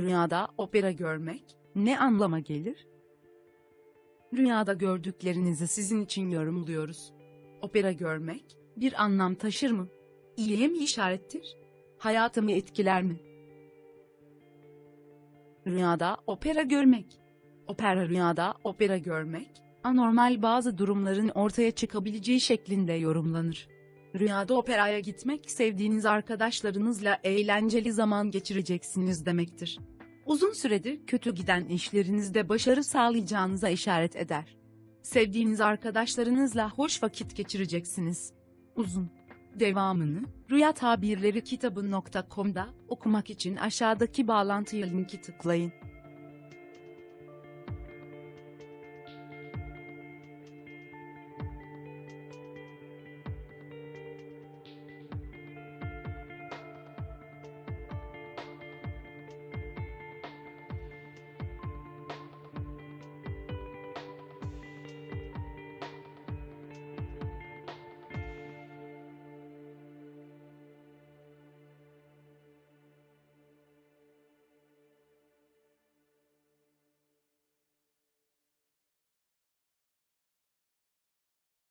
Rüyada opera görmek ne anlama gelir? Rüyada gördüklerinizi sizin için yorumluyoruz. Opera görmek bir anlam taşır mı? İyiye mi işarettir? Hayatımı etkiler mi? Rüyada opera görmek. Opera rüyada opera görmek, anormal bazı durumların ortaya çıkabileceği şeklinde yorumlanır. Rüyada operaya gitmek sevdiğiniz arkadaşlarınızla eğlenceli zaman geçireceksiniz demektir. Uzun süredir kötü giden işlerinizde başarı sağlayacağınıza işaret eder. Sevdiğiniz arkadaşlarınızla hoş vakit geçireceksiniz. Uzun. Devamını Rüya Tabirleri kitabı.com'da okumak için aşağıdaki bağlantıya linki tıklayın.